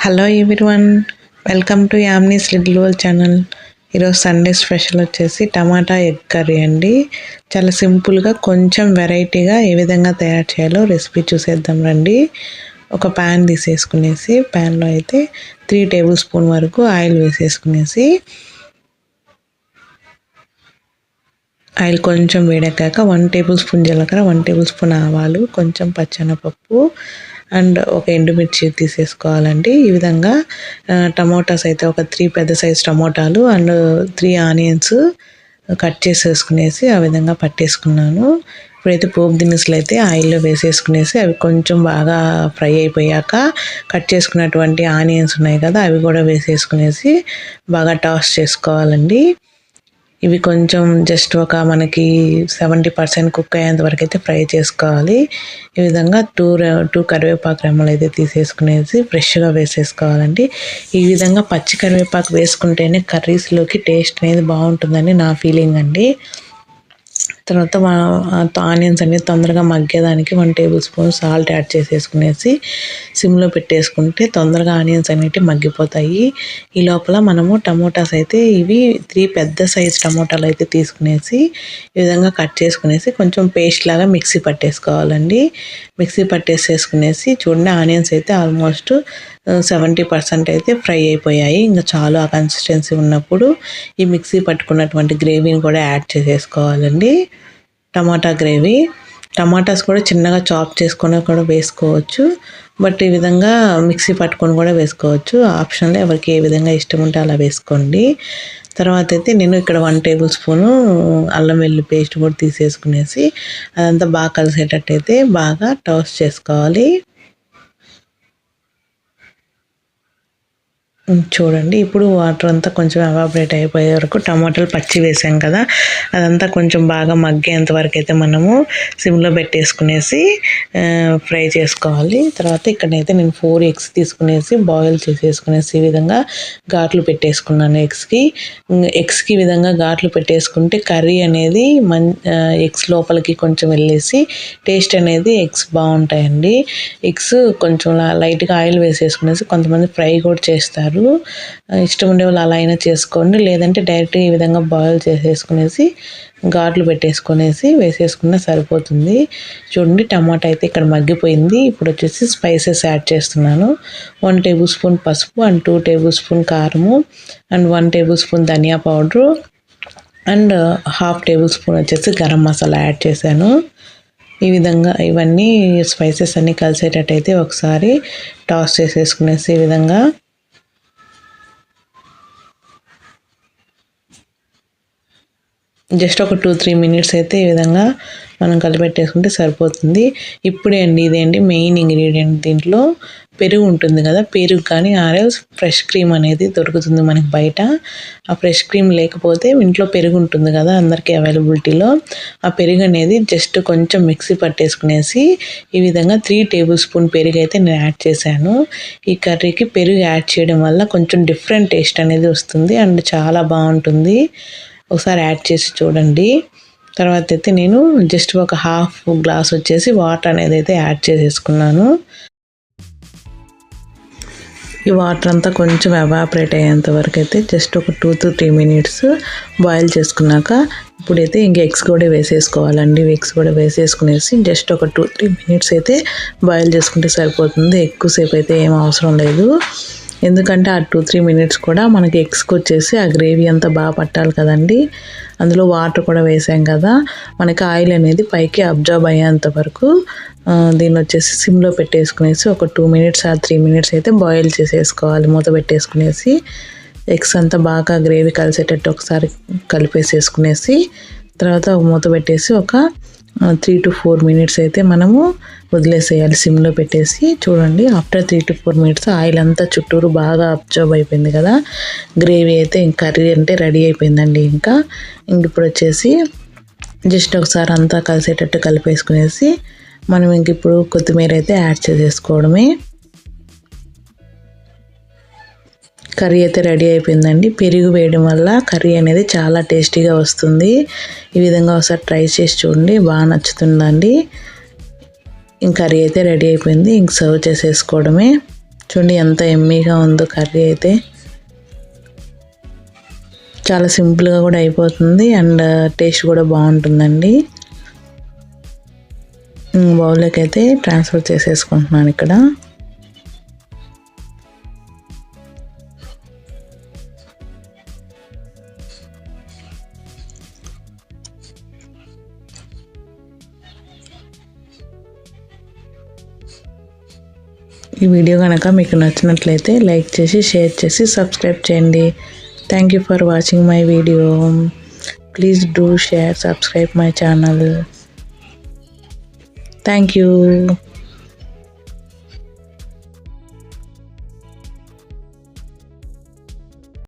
Hello one welcome to Yamni's little world channel ఈరోజు Sunday special వచ్చేసి tomato egg curry అండి. చాలా సింపుల్గా కొంచెం వెరైటీగా ఏ విధంగా తయారు చేయాలో రెసిపీ చూసేద్దాం రండి. ఒక ప్యాన్ తీసేసుకునేసి ప్యాన్లో అయితే త్రీ టేబుల్ స్పూన్ వరకు ఆయిల్ వేసేసుకునేసి ఆయిల్ కొంచెం వేడెక్కాక వన్ టేబుల్ స్పూన్ జీలకర్ర వన్ టేబుల్ స్పూన్ ఆవాలు కొంచెం పచ్చనపప్పు అండ్ ఒక ఎండుమిర్చి తీసేసుకోవాలండి. ఈ విధంగా టమోటాస్ అయితే ఒక త్రీ పెద్ద సైజ్ టమోటాలు అండ్ త్రీ ఆనియన్స్ కట్ చేసేసుకునేసి ఆ విధంగా పట్టేసుకున్నాను. ఇప్పుడైతే పోపు దినుసులు అయితే ఆయిల్లో వేసేసుకునేసి అవి కొంచెం బాగా ఫ్రై అయిపోయాక కట్ చేసుకున్నటువంటి ఆనియన్స్ ఉన్నాయి కదా అవి కూడా వేసేసుకునేసి బాగా టాస్ చేసుకోవాలండి. ఇవి కొంచెం జస్ట్ ఒక మనకి సెవెంటీ పర్సెంట్ కుక్ అయ్యేంత వరకు అయితే ఫ్రై చేసుకోవాలి. ఈ విధంగా టూ టూ కరివేపాకు రెమ్మలు అయితే తీసేసుకునేసి ఫ్రెష్గా వేసేసుకోవాలండి. ఈ విధంగా పచ్చి కరివేపాకు వేసుకుంటేనే కర్రీస్లోకి టేస్ట్ అనేది బాగుంటుందని నా ఫీలింగ్ అండి. తర్వాత ఆనియన్స్ అన్ని తొందరగా మగ్గేదానికి one tablespoon salt add చేసేసుకునేసి సిమ్లో పెట్టేసుకుంటే తొందరగా ఆనియన్స్ అనేవి మగ్గిపోతాయి. ఈ లోపల మనము టమోటాస్ అయితే ఇవి త్రీ పెద్ద సైజ్ టమోటాలు అయితే తీసుకునేసి ఈ విధంగా కట్ చేసుకునేసి కొంచెం పేస్ట్ లాగా మిక్సీ పట్టేసుకోవాలండి. మిక్సీ పట్టేసేసుకునేసి చూడండి ఆనియన్స్ అయితే ఆల్మోస్ట్ సెవెంటీ పర్సెంట్ అయితే ఫ్రై అయిపోయాయి. ఇంకా చాలు ఆ కన్సిస్టెన్సీ ఉన్నప్పుడు ఈ మిక్సీ పట్టుకున్నటువంటి గ్రేవీని కూడా యాడ్ చేసేసుకోవాలండి. టమాటా గ్రేవీ. టమాటాస్ కూడా చిన్నగా చాప్ చేసుకొని కూడా వేసుకోవచ్చు. బట్ ఈ విధంగా మిక్సీ పట్టుకొని కూడా వేసుకోవచ్చు. ఆప్షన్లో ఎవరికి ఏ విధంగా ఇష్టం ఉంటే అలా వేసుకోండి. తర్వాత అయితే నేను ఇక్కడ వన్ టేబుల్ స్పూను అల్లం వెల్లి పేస్ట్ కూడా తీసేసుకునేసి అదంతా బాగా కలిసేటట్టు అయితే బాగా టోస్ట్ చేసుకోవాలి. చూడండి. ఇప్పుడు వాటర్ అంతా కొంచెం ఎవాపరేట్ అయిపోయే వరకు టమాటాలు పచ్చి వేసాం కదా అదంతా కొంచెం బాగా మగ్గేంత వరకు అయితే మనము సిమ్లో పెట్టేసుకునేసి ఫ్రై చేసుకోవాలి. తర్వాత ఇక్కడైతే నేను ఫోర్ ఎగ్స్ తీసుకునేసి బాయిల్ చేసేసుకునేసి ఈ విధంగా ఘాట్లు పెట్టేసుకున్నాను ఎగ్స్కి. ఎగ్స్కి విధంగా ఘాట్లు పెట్టేసుకుంటే కర్రీ అనేది మన్ ఎగ్స్ లోపలికి కొంచెం వెళ్ళేసి టేస్ట్ అనేది ఎగ్స్ బాగుంటాయండి. ఎగ్స్ కొంచెం లైట్గా ఆయిల్ వేసేసుకునేసి కొంతమంది ఫ్రై కూడా చేస్తారు. చేస్తారు ఇష్టం ఉండే వాళ్ళు అలా అయినా చేసుకోండి. లేదంటే డైరెక్ట్ ఈ విధంగా బాయిల్ చేసేసుకునేసి ఘాట్లు పెట్టేసుకునేసి వేసేసుకున్న సరిపోతుంది. చూడండి టమాటా అయితే ఇక్కడ మగ్గిపోయింది. ఇప్పుడు వచ్చేసి స్పైసెస్ యాడ్ చేస్తున్నాను. వన్ టేబుల్ స్పూన్ పసుపు అండ్ టూ టేబుల్ స్పూన్ కారము and one tablespoon dhania powder and half tablespoon వచ్చేసి గరం మసాలా యాడ్ చేశాను. ఈ విధంగా ఇవన్నీ స్పైసెస్ అన్నీ కలిసేటట్టయితే ఒకసారి టాస్ చేసేసుకునేసి ఈ విధంగా జస్ట్ ఒక టూ త్రీ మినిట్స్ అయితే ఈ విధంగా మనం కలిపెట్టేసుకుంటే సరిపోతుంది. ఇప్పుడే అండి ఇదేంటి మెయిన్ ఇంగ్రీడియంట్ దీంట్లో. పెరుగు ఉంటుంది కదా పెరుగు కానీ ఆర్ఎల్స్ ఫ్రెష్ క్రీమ్ అనేది దొరుకుతుంది మనకి బయట. ఆ ఫ్రెష్ క్రీమ్ లేకపోతే ఇంట్లో పెరుగు ఉంటుంది కదా అందరికీ అవైలబిలిటీలో. ఆ పెరుగు అనేది జస్ట్ కొంచెం మిక్సీ పట్టేసుకునేసి ఈ విధంగా త్రీ టేబుల్ స్పూన్ పెరుగు అయితే నేను యాడ్ చేశాను. ఈ కర్రీకి పెరుగు యాడ్ చేయడం వల్ల కొంచెం డిఫరెంట్ టేస్ట్ అనేది వస్తుంది అండ్ చాలా బాగుంటుంది. ఒకసారి యాడ్ చేసి చూడండి. తర్వాత అయితే నేను జస్ట్ ఒక హాఫ్ గ్లాస్ వచ్చేసి వాటర్ అనేది అయితే యాడ్ చేసేసుకున్నాను. ఈ వాటర్ అంతా కొంచెం ఎవాపరేట్ అయ్యేంత వరకు అయితే జస్ట్ ఒక two to three minutes boil చేసుకున్నాక ఇప్పుడైతే ఇంక ఎగ్స్ కూడా వేసేసుకోవాలండి. ఎగ్స్ కూడా వేసేసుకునేసి జస్ట్ ఒక టూ త్రీ మినిట్స్ అయితే బాయిల్ చేసుకుంటే సరిపోతుంది. ఎక్కువసేపు అయితే ఏం అవసరం లేదు. ఎందుకంటే ఆ టూ త్రీ మినిట్స్ కూడా మనకి ఎగ్స్కి వచ్చేసి ఆ గ్రేవీ అంతా బాగా పట్టాలి కదండి. అందులో వాటర్ కూడా వేసాం కదా. మనకి ఆయిల్ అనేది పైకి అబ్జర్బ్ అయ్యేంత వరకు దీన్ని వచ్చేసి సిమ్లో పెట్టేసుకునేసి ఒక టూ మినిట్స్ ఆ త్రీ మినిట్స్ అయితే బాయిల్ చేసేసుకోవాలి. మూత పెట్టేసుకునేసి ఎగ్స్ అంతా బాగా గ్రేవీ కలిసేటట్టు ఒకసారి కలిపేసేసుకునేసి తర్వాత మూత పెట్టేసి ఒక త్రీ టు ఫోర్ మినిట్స్ అయితే మనము వదిలేసేయాలి. సిమ్లో పెట్టేసి చూడండి after three to four minutes oil అంతా చుట్టూరు బాగా అబ్జర్వ్ అయిపోయింది కదా. గ్రేవీ అయితే కర్రీ అంటే రెడీ అయిపోయిందండి ఇంకా. ఇంక ఇప్పుడు వచ్చేసి జస్ట్ ఒకసారి అంతా కలిసేటట్టు కలిపేసుకునేసి మనం ఇంక ఇప్పుడు కొత్తిమీర అయితే యాడ్ చేసేసుకోవడమే. కర్రీ అయితే రెడీ అయిపోయిందండి. పెరుగు వేయడం వల్ల కర్రీ అనేది చాలా టేస్టీగా వస్తుంది. ఈ విధంగా ఒకసారి ట్రై చేసి చూడండి. బాగా నచ్చుతుందండి. ఇంక కర్రీ అయితే రెడీ అయిపోయింది. ఇంక సర్వ్ చేసేసుకోవడమే. చూడండి ఎంత ఎమ్మీగా ఉందో కర్రీ అయితే. చాలా సింపుల్గా కూడా అయిపోతుంది అండ్ టేస్ట్ కూడా బాగుంటుందండి. బౌల్లోకి అయితే ట్రాన్స్ఫర్ చేసేసుకుంటున్నాను ఇక్కడ. ఈ వీడియో కనుక మీకు నచ్చినట్లయితే లైక్ చేసి షేర్ చేసి సబ్స్క్రైబ్ చేయండి. Thank you for watching my video please do share subscribe my channel thank you